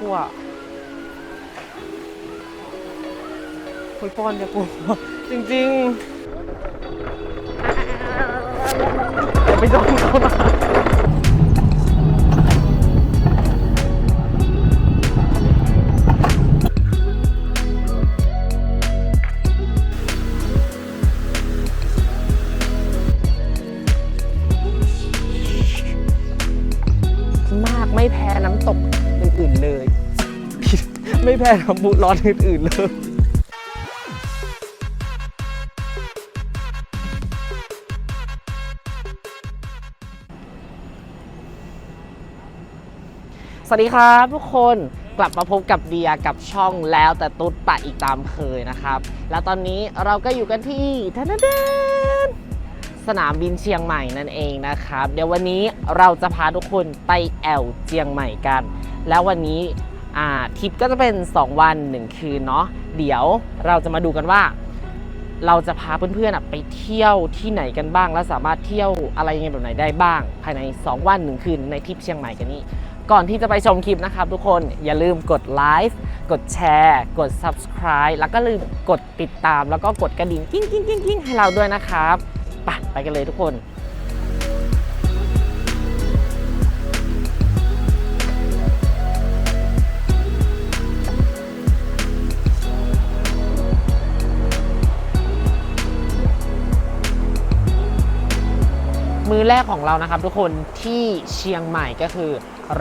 กลัวคุยปอนอย่ากลัวจริงๆอย่าไปโดนเขานะ ไม่แพ้น้ำบุร้อนอื่นๆเลยสวัสดีครับทุกคนกลับมาพบกับเดียกับช่องแล้วแต่ตุ๊ดปะอีกตามเคยนะครับ แล้วตอนนี้เราก็อยู่กันที่ทนเดนสนามบินเชียงใหม่นั่นเองนะครับ เดี๋ยววันนี้เราจะพาทุกคนไปแอวเจียงใหม่กัน แล้ววันนี้ ทริปก็จะเป็น 2 วัน 1 คืนเนาะเดี๋ยวเราจะมาดูกันว่า เราจะพาเพื่อนๆไปเที่ยวที่ไหนกันบ้าง และสามารถเที่ยวอะไรยังไงแบบไหนได้บ้าง ภายใน 2 วัน 1 คืนในทริปเชียงใหม่กันนี้ ก่อนที่จะไปชมคลิปนะครับทุกคนอย่าลืมกดไลค์กดแชร์ กด subscribe แล้วก็ลืมกดติดตามแล้วก็กดกระดิ่งกิ้งกิ้งกิ้งกิ้งให้เราด้วยนะครับไปไปกันเลยทุกคน มือแรกของเรานะครับ ทุกคนที่เชียงใหม่ก็คือ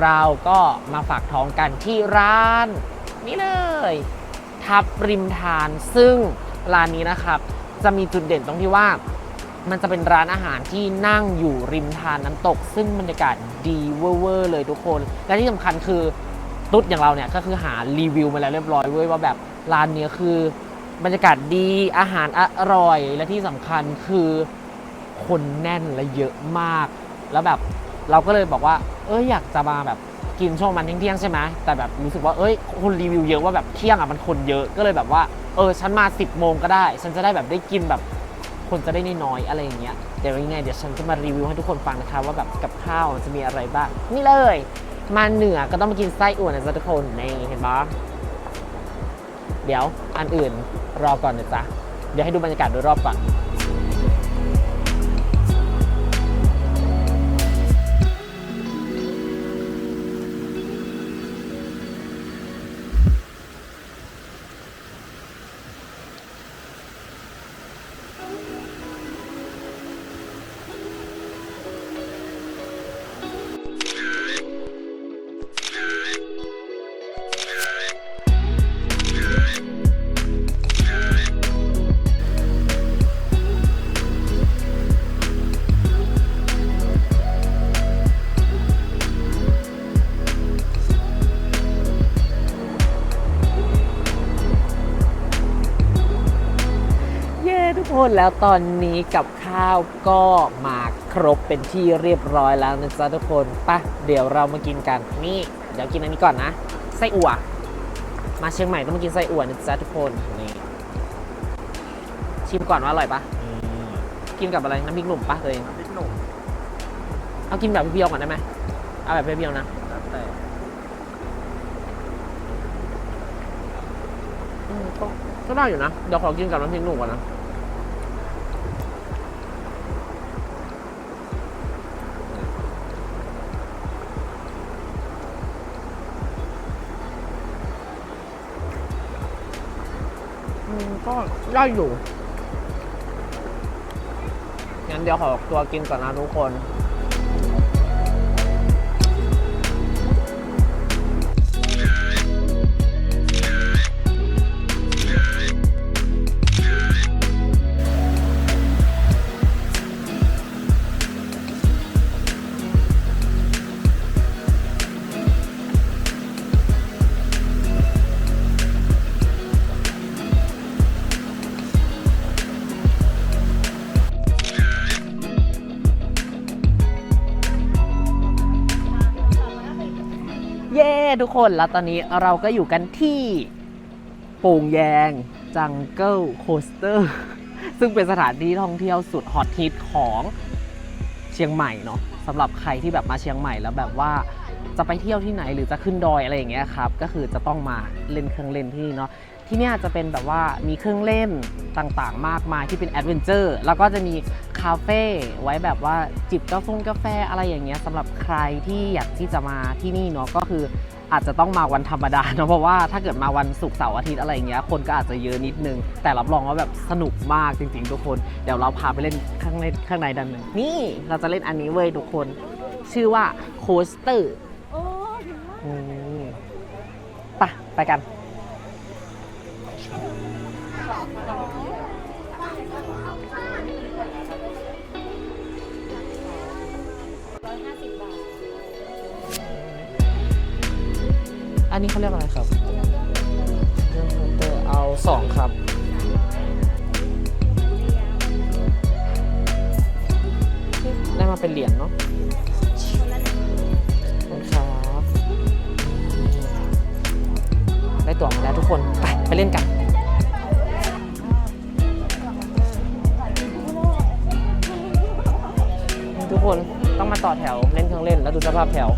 เราก็มาฝากท้องกันที่ร้าน นี่เลย ทับริมทาน ซึ่งร้านนี้นะครับ จะมีจุดเด่นตรงที่ว่า มันจะเป็นร้านอาหารที่นั่งอยู่ริมทานน้ำตก ซึ่งบรรยากาศดีเวอร์เลยทุกคน และที่สำคัญคือตุ๊ดอย่างเราเนี่ยก็คือหารีวิวมาแล้วเรียบร้อยเว้ยว่าแบบร้านเนี้ยคือบรรยากาศดีอาหารอร่อยและที่สำคัญคือ คนแน่นและเยอะมาก แล้วแบบเราก็เลยบอกว่า เอ้ยอยากจะมาแบบกินช่วงมันเที่ยงใช่ไหมแต่แบบรู้สึกว่าเอ้ยคนรีวิวเยอะว่าแบบเที่ยงอะมันคนเยอะก็เลยแบบว่าเออฉันมา 10บโมงก็ได้ ฉันจะได้แบบได้กินแบบคนจะได้น้อยๆอะไรอย่างเงี้ยเดี๋ยวยังไงเดี๋ยวฉันจะมารีวิวให้ทุกคนฟังนะคะ ว่าแบบกับข้าวมันจะมีอะไรบ้างนี่เลย มาเหนือก็ต้องมากินไส้อั่วนะจ๊ะทุกคนนี่เห็นปะเดี๋ยวอันอื่นรอก่อนนะจ๊ะเดี๋ยวให้ดูบรรยากาศโดยรอบก่อน ย้ทุกคนแล้วตอนนี้กับข้าวก็มาครบเป็นที่เรียบร้อยแล้วนะจ๊ะทุกคนไปะเดี๋ยวเรามากินกันนี่เดี๋ยวกินอันนี้ก่อนนะไส้อั่วมาเชียงใหม่ต้องมากินไส้อั่วนะจ๊ะทุกคนนี่ชิมก่อนว่าอร่อยปะกินกับอะไรน้ำพริกหนุ่มปะตัวเองพริกหนุ่มเอากินแบบเปรี้ยวๆก่อนได้ไหมเอาแบบเปรี้ยวๆนะแล้วแต่อืมก็ก็ได้อยู่นะ เดี๋ยวขอกินกับน้ำพริกหนุ่มก่อนนะ ก็ได้อยู่งั้นเดี๋ยวขอตัวกินก่อนนะทุกคน ทุกคน แล้วตอนนี้เราก็อยู่กันที่โป่งแยงจังเกิลโคสเตอร์ ซึ่งเป็นสถานที่ท่องเที่ยวสุดฮอตฮิตของเชียงใหม่เนาะสำหรับใครที่แบบมาเชียงใหม่แล้วแบบว่าจะไปเที่ยวที่ไหนหรือจะขึ้นดอยอะไรอย่างเงี้ยครับก็คือจะต้องมาเล่นเครื่องเล่นที่นี่เนาะที่นี่จะเป็นแบบว่ามีเครื่องเล่นต่างๆ มากมายที่เป็นแอดเวนเจอร์แล้วก็จะมีคาเฟ่ไว้แบบว่าจิบกาแฟกาแฟอะไรอย่างเงี้ยสำหรับใครที่อยากที่จะมาที่นี่เนาะก็คือ อาจจะต้องมาวันธรรมดาเนอะเพราะว่าถ้าเกิดมาวันศุกร์เสาร์อาทิตย์อะไรอย่างเงี้ยคนก็อาจจะเยอะนิดนึง แต่รับรองว่าแบบสนุกมากจริง ๆ ทุกคนเดี๋ยวเราพาไปเล่นข้างในข้างในดันหนึ่งนี่เราจะเล่นอันนี้เว้ยทุกคน ชื่อว่าโคสเตอร์ปะไปกันร้อั นนี้เขาเรียกอะไรครับเอาสองครับ ได้มาเป็นเหรียญเนาะขอบคุณครับได้ตั๋วมาแล้วทุกคน ไป ไปเล่นกัน ทุกคนต้องมาต่อแถวเล่นเครื่องเล่นแล้วดูสภาพแถว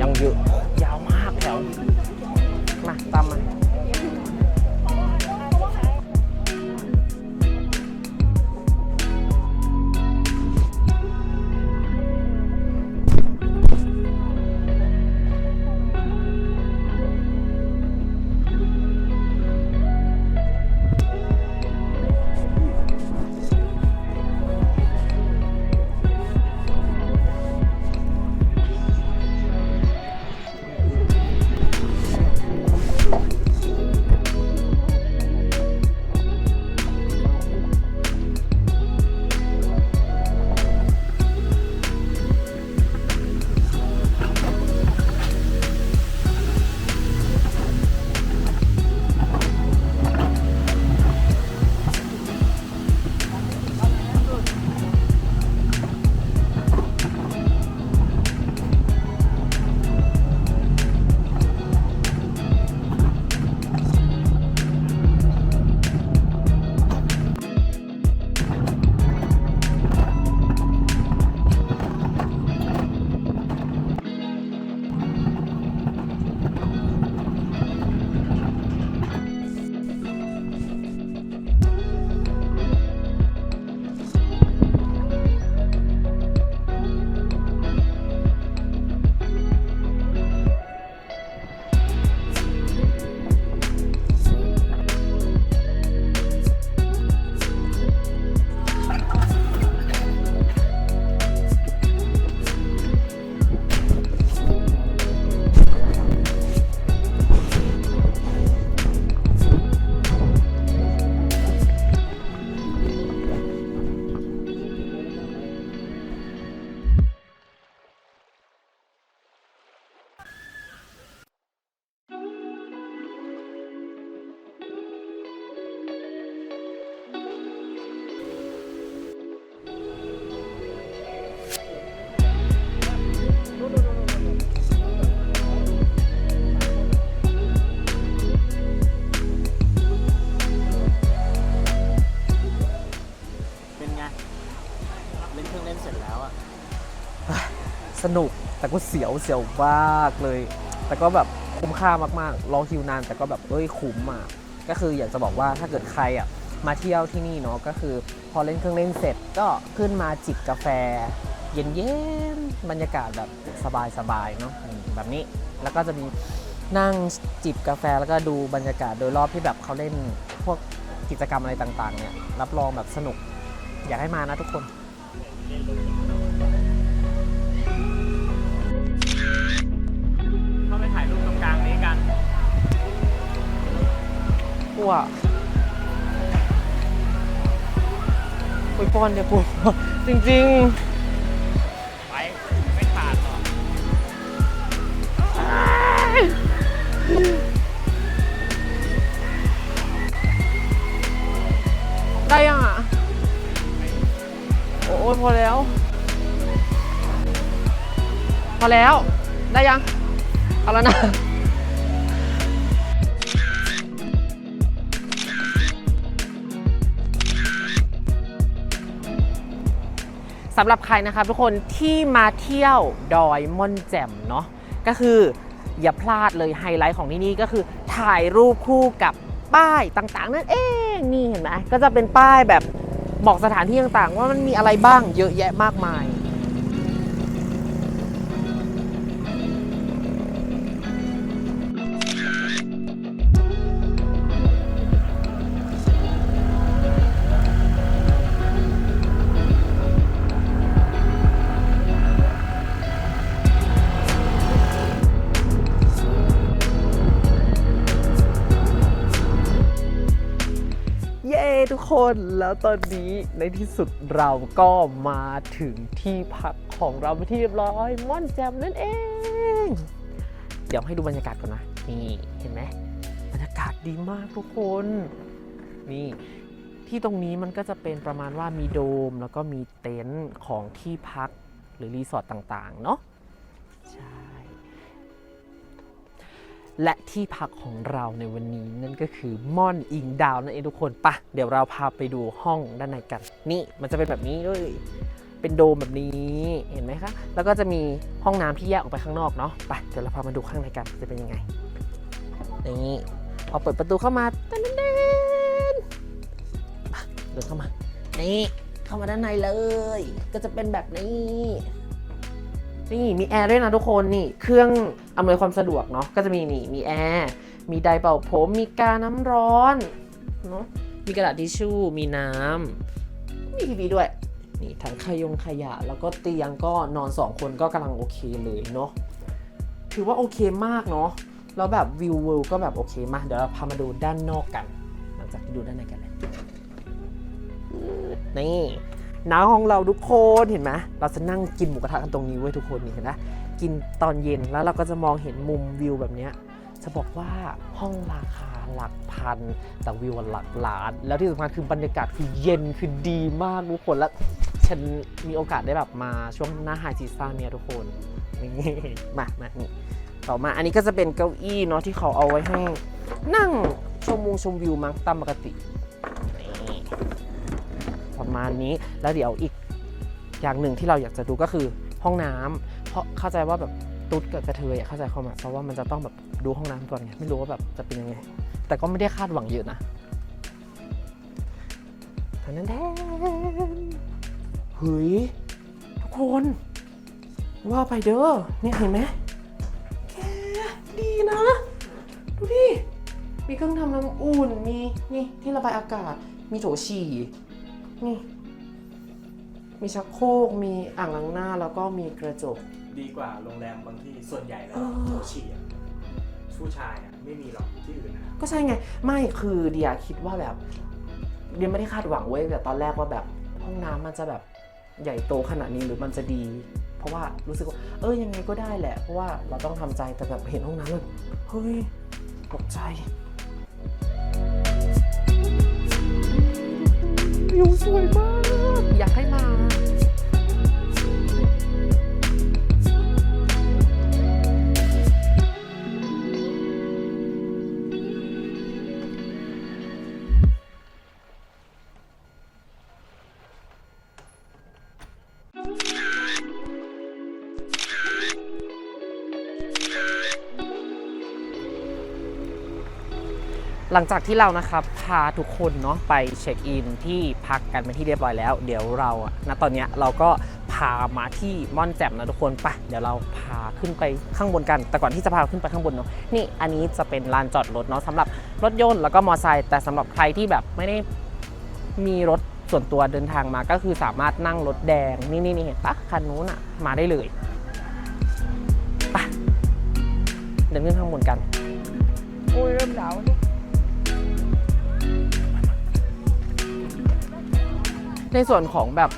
ยังเยอะ สนุก แต่ก็เสียวเสียวมากเลย แต่ก็แบบคุ้มค่ามากๆรอคิวนาน แต่ก็แบบเอ้ยคุ้มอะก็คืออยากจะบอกว่าถ้าเกิดใครอะมาเที่ยวที่นี่เนาะก็คือพอเล่นเครื่องเล่นเสร็จก็ขึ้นมาจิบกาแฟ เย็นๆบรรยากาศแบบสบายๆเนาะแบบนี้แล้วก็จะมีนั่งจิบกาแฟแล้วก็ดูบรรยากาศโดยรอบที่แบบเขาเล่นพวกกิจกรรมอะไรต่างๆเนี่ยรับรองแบบสนุก อยากให้มานะทุกคน ลัวปุยปอนเนี่ยกลัวจริงไปไม่ขาดหรอกๆได้ยังอะ โอ้ยพอแล้ว พอแล้ว ได้ยัง เอาแล้วนะ สำหรับใครนะครับทุกคนที่มาเที่ยวดอยม่อนแจ่มเนาะก็คืออย่าพลาดเลยไฮไลท์ของที่นี่ก็คือถ่ายรูปคู่กับป้ายต่างๆ นั่นเองนี่เห็นไหมก็จะเป็นป้ายแบบบอกสถานที่ต่างๆ ว่ามันมีอะไรบ้างเยอะแยะมากมาย คนแล้วตอนนี้ในที่สุดเราก็มาถึงที่พักของเราเป็นที่เรียบร้อยม่อนแจมนั่นเอง เดี๋ยวให้ดูบรรยากาศก่อนนะนี่เห็นไหมบรรยากาศดีมากทุกคน นี่ที่ตรงนี้มันก็จะเป็นประมาณว่ามีโดมแล้วก็มีเต็นท์ของที่พักหรือรีสอร์ทต่างๆ เนาะใช่ และที่พักของเราในวันนี้นั่นก็คือม่อนอิงดาวนั่นเองทุกคนปะเดี๋ยวเราพาไปดูห้องด้านในกัน นี่มันจะเป็นแบบนี้เลยเป็นโดมแบบนี้เห็นไหมคะ แล้วก็จะมีห้องน้ำที่แยกออกไปข้างนอกเนาะไปเดี๋ยวเราพามาดูข้างในกันจะเป็นยังไงนี่พอเปิดประตูเข้ามาเต้นเต้นมาเดินเข้ามานี่เข้ามาด้านในเลย ก็จะเป็นแบบนี้ นี่มีแอร์ด้วยนะทุกคนนี่เครื่องอำนวยความสะดวกเนาะก็จะมีนี่มีแอร์มีไดร์เป่าผมมีกาน้ำร้อนเนาะมีกระดาษทิชชู่มีน้ำมีทีวีด้วยนี่ทั้งขยงขยะ แล้วก็เตียงก็นอนสองคนก็กำลังโอเคเลยเนาะถือว่าโอเคมากเนาะแล้วแบบวิววิวก็แบบโอเคมากเดี๋ยวเราพามาดูด้านนอกกัน หลังจากที่ดูด้านในกันเลยนี่ หน้าของเราทุกคนเห็นไหมเราจะนั่งกินหมูกระทะกันตรงนี้เว้ยทุกคนนี่เห็นไหมกินตอนเย็นแล้วเราก็จะมองเห็นมุมวิวแบบเนี้ยจะบอกว่าห้องราคาหลักพัน แต่วิวหลักล้าน แล้วที่สำคัญคือบรรยากาศคือเย็นคือดีมากทุกคนแล้วฉันมีโอกาสได้แบบมาช่วงหน้าไฮซีซั่นเนี่ยทุกคนนี่มามานี่ต่อมาอันนี้ก็จะเป็นเก้าอี้เนาะที่เขาเอาไว้ให้ นั่งชมวงชมวิวมั้งตามปกตินี่ ประมาณนี้ แล้วเดี๋ยวอีกอย่างหนึ่งที่เราอยากจะดูก็คือห้องน้ำเพราะเข้าใจว่าแบบตุ๊ดกับกระเทยอะเข้าใจเข้ามาเพราะว่ามันจะต้องแบบดูห้องน้ำก่อนไงไม่รู้ว่าแบบจะเป็นยังไง แต่ก็ไม่ได้คาดหวังเยอะนะทันนั้นแทนเฮ้ยทุกคนว่าไปเด้อเนี่ยเห็นไหมแกดีนะ ดูดิ มีเครื่องทำน้ำอุ่น มีนี่ที่ระบายอากาศ มีโถฉี่ นี่ มีชักโครกมีอ่างล้างหน้าแล้วก็มีกระจก ดีกว่าโรงแรมบางที่ส่วนใหญ่แล้วเออโถฉี่อะผู้ชายอะไม่มีหรอกที่อื่นนะก็ใช่ไง ไม่คือเดียคิดว่าแบบ เดียไม่ได้คาดหวังเว้ยแต่ตอนแรกว่าแบบห้องน้ำมันจะแบบใหญ่โตขนาดนี้หรือมันจะดี เพราะว่ารู้สึกว่า เออยังไงก็ได้แหละ เพราะว่าเราต้องทำใจแต่แบบเห็นห้องน้ำแบบเฮ้ยตกใจ วิวสวยมาก อยากให้มา หลังจากที่เรานะครับพาทุกคนเนาะไปเช็คอินที่พักกันเป็นที่เรียบร้อยแล้ว เดี๋ยวเราณตอนนี้เราก็พามาที่ม่อนแจ่มนะทุกคนไปเดี๋ยวเราพาขึ้นไปข้างบนกัน แต่ก่อนที่จะพาขึ้นไปข้างบนเนาะนี่อันนี้จะเป็นลานจอดรถเนาะสำหรับรถยนต์แล้วก็มอเตอร์ไซค์แต่สำหรับใครที่แบบไม่ได้มีรถส่วนตัวเดินทางมาก็คือสามารถนั่งรถแดงนี่นี่นี่เห็นปะคันนู้นอะมาได้เลยไปเดินขึ้นข้างบนกันโอ้ยเริ่มหนาวแล้ว ในส่วนของแบบ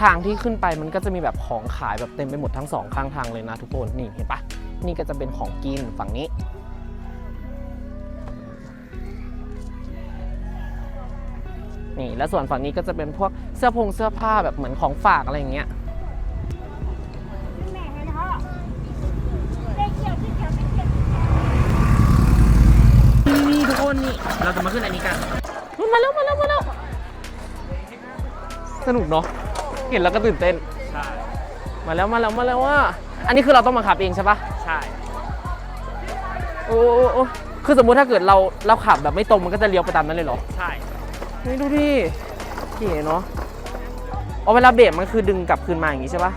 ทางที่ขึ้นไปมันก็จะมีแบบของขายแบบเต็มไปหมดทั้งสองข้างทางเลยนะทุกคนนี่เห็นปะนี่ก็จะเป็นของกินฝั่งนี้ นี่แล้วส่วนฝั่งนี้ก็จะเป็นพวกเสื้อผงเสื้อผ้าแบบเหมือนของฝากอะไรอย่างเงี้ยแม่ให้พ่อได้เกี่ยวที่เกี่ยวที่เกี่ยวนี่ทุกคนนี่เราจะมาขึ้นอันนี้กันมาแล้วมาแล้วมาแล้ว สนุกเนาะเห็นแล้วก็ตื่นเต้น ใช่มาแล้วมาแล้วมาแล้วว่า อันนี้คือเราต้องบังคับเองใช่ปะใช่โอ้โอ้โอ้คือสมมุติถ้าเกิดเราเราขับแบบไม่ตรงมันก็จะเลี้ยวไปตามนั้นเลยเหรอใช่นี่ดูดิเก๋เนาะเอาเวลาเบรกมันคือดึงกลับคืนมาอย่างงี้ใช่ปะ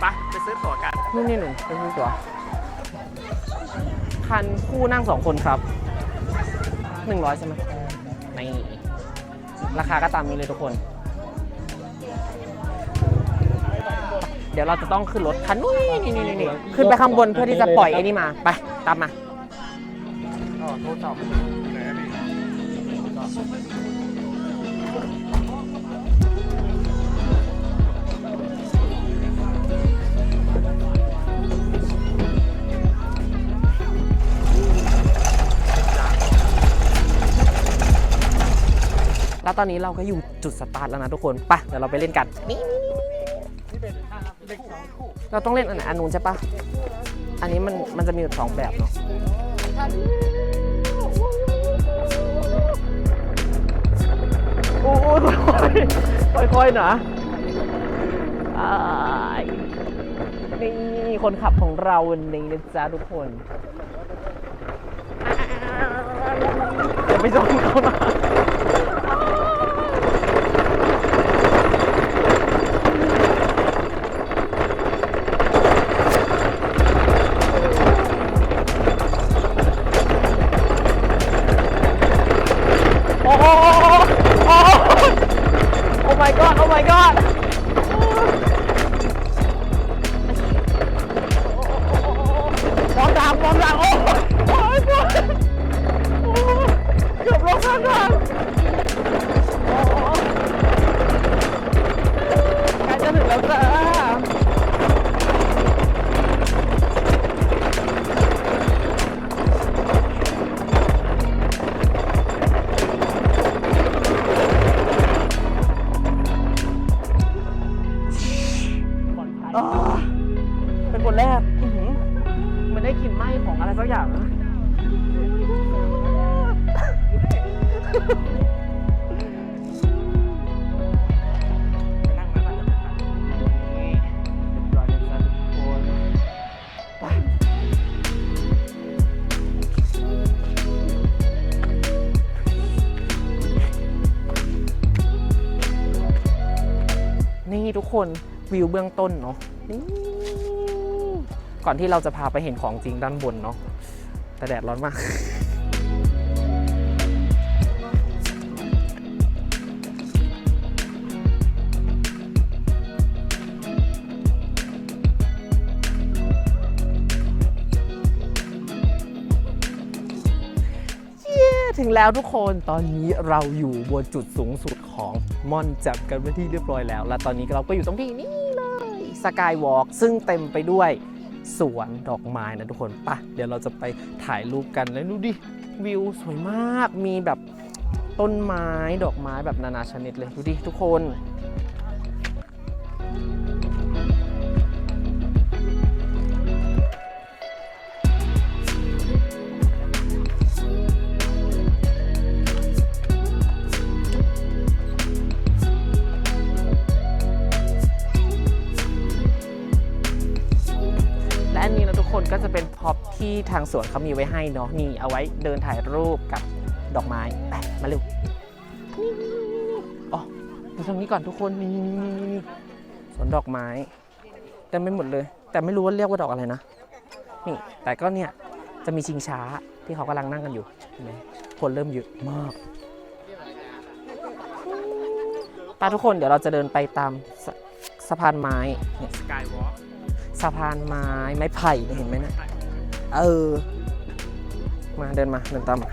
ไปไปซื้อตั๋วกันนู่นนี่หนึ่งเป็นตัวคันคู่นั่งสองคนครับหนึ่งร้อยใช่ไหมนี่ ราคาก็ตามนี้เลยทุกคน เดี๋ยวเราจะต้องขึ้นรถคันนู้นนี่นี่นี่ขึ้นไปข้างบนเพื่อที่จะปล่อยไอ้นี่มา ไป ตามมาอ๋อโทรศัพท์ แล้วตอนนี้เราก็อยู่จุดสตาร์ทแล้วนะทุกคนไปเดี๋ยวเราไปเล่นกันนี่เราต้องเล่นอันไหนอันนู้นใช่ปะอันนี้มันมันจะมีอยู่สองแบบเนาะโอ้โหค่อยค่อยๆนะอ้านี่คนขับของเราวันนี้นะจ๊ะทุกคนอย่าไปจ้องเขานะ โอ้โหโอ้โหโอ้ my god โอ้ my god คนวิวเบื้องต้นเนาะก่อนที่เราจะพาไปเห็นของจริงด้านบนเนาะแต่แดดร้อนมาก แล้วทุกคนตอนนี้เราอยู่บนจุดสูงสุดของม่อนจับกันเป็นที่เรียบร้อยแล้ว และตอนนี้เราก็อยู่ตรงที่นี่เลยสกายวอล์กซึ่งเต็มไปด้วยสวนดอกไม้นะทุกคนปะเดี๋ยวเราจะไปถ่ายรูปกันแล้วดูดิวิวสวยมากมีแบบต้นไม้ดอกไม้แบบนานาชนิดเลยดูดิทุกคน ที่ทางสวนเขามีไว้ให้เนาะนี่เอาไว้เดินถ่ายรูปกับดอกไม้ไปมาเร็วนี่อ๋อดูตรงนี้ก่อนทุกคนนี่นี่นี่นี่สวนดอกไม้เต็มไปหมดเลย แต่ไม่รู้ว่าเรียกว่าดอกอะไรนะนี่แต่ก็เนี่ยจะมีชิงช้าที่เขากำลังนั่งกันอยู่เห็นไหมคนเริ่มเยอะมากไปทุกคนเดี๋ยวเราจะเดินไปตามสสะพานไม้เนี่ยสกายวอล์กสะพานไม้ไม้ไผ่เนี่ยเห็นไหมนะ เออ มาเดินมาเดินตามมา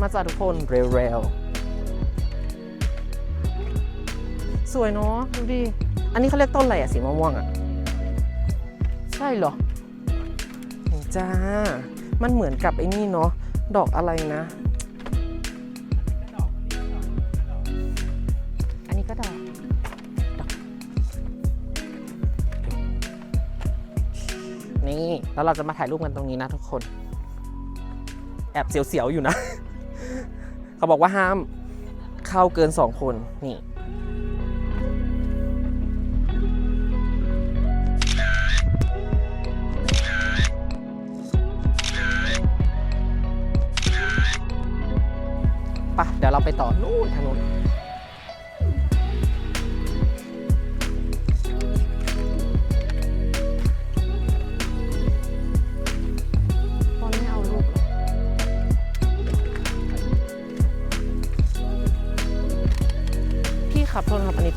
มาจาทุกคนเร็วๆ สวยเนาะดูดิ อันนี้เขาเรียกต้นอะไรอะสีม่วงๆอะใช่เหรอจ้า มันเหมือนกับไอ้นี่เนาะ ดอกอะไรนะ นี่ แล้วเราจะมาถ่ายรูปกันตรงนี้นะทุกคน แอบเสียวๆอยู่นะ เขาบอกว่าห้ามเข้าเกินสองคนนี่ปะเดี๋ยวเราไปต่อนู่นทางนู้น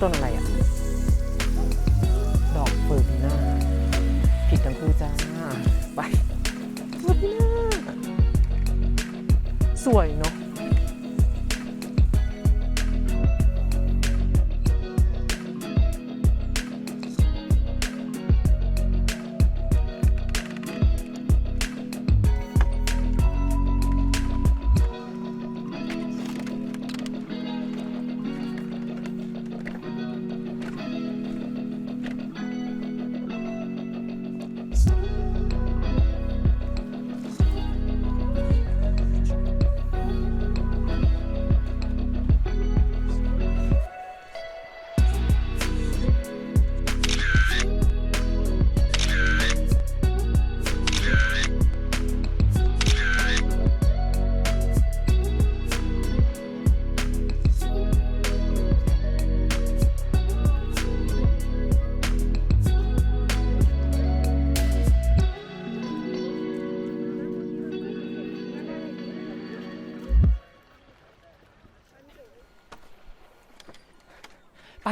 ต้นอะไรอะดอกเฟิร์นหน้าผิดทั้งคู่จ้า ไปเฟิร์นหน้าสวยเนาะ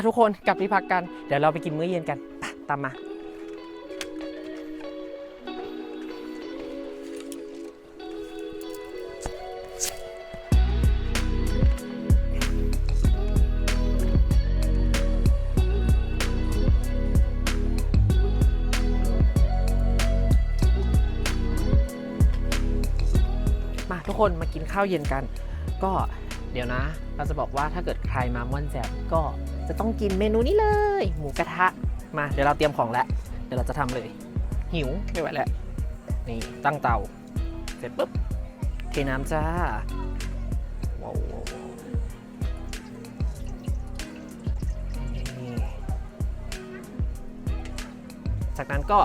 ทุกคนกลับที่พักกัน เดี๋ยวเราไปกินมื้อเย็นกันตามมามาทุกคนมากินข้าวเย็นกัน ก็ เดี๋ยวนะ เราจะบอกว่าถ้าเกิดใครมาม่อนแจมก็จะต้องกินเมนูนี้เลย หมูกระทะ มาเดี๋ยวเราเตรียมของแล้ว เดี๋ยวเราจะทำเลย หิวไม่ไหวแล้วนี่ตั้งเตา เสร็จปุ๊บเทน้ำจ้าว้าว้าวจากนั้นก็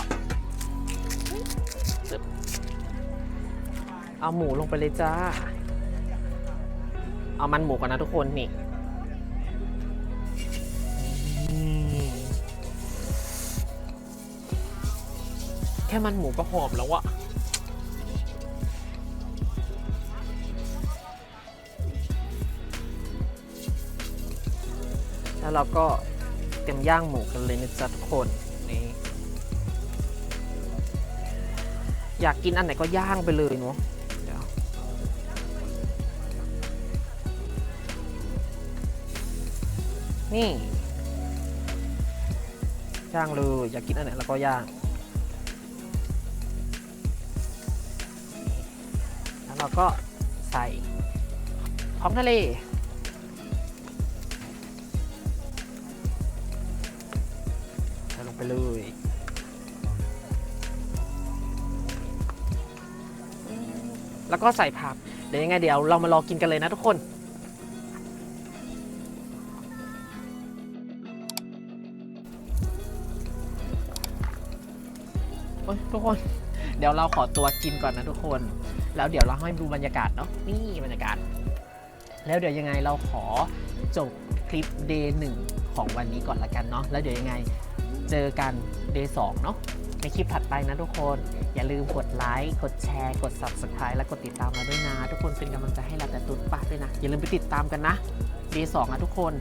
เอาหมูลงไปเลยจ้า เอามันหมูก่อนนะทุกคนนี่แค่มันหมูก็หอมแล้วอะแล้วเราก็เตรียมย่างหมูกันเลยนะจ๊ะทุกคนนี่อยากกินอันไหนก็ย่างไปเลยเนาะ นี่ย่างเลยอยากกินอันไหนแล้วก็ย่างแล้วเราก็ใส่ท้องทะเลใส่ลงไปเลยแล้วก็ใส่ผัก เดี๋ยวยังไงเดี๋ยวเรามารอกินกันเลยนะทุกคน อ๊ยทุกคน เดี๋ยวเราขอตัวกินก่อนนะทุกคน แล้วเดี๋ยวเราให้ดูบรรยากาศเนาะนี่บรรยากาศ แล้วเดี๋ยวยังไงเราขอจบคลิป day หนึ่งของวันนี้ก่อนละกันเนาะแล้วเดี๋ยวยังไงเจอกัน day สองเนาะในคลิปถัดไปนะทุกคน อย่าลืมกดไลค์กดแชร์ กด subscribe และกดติดตามเราด้วยนะ ทุกคนเป็นกำลังใจให้เราแต่ตุ๊ดปากด้วยนะ อย่าลืมไปติดตามกันนะ day สองนะทุกคน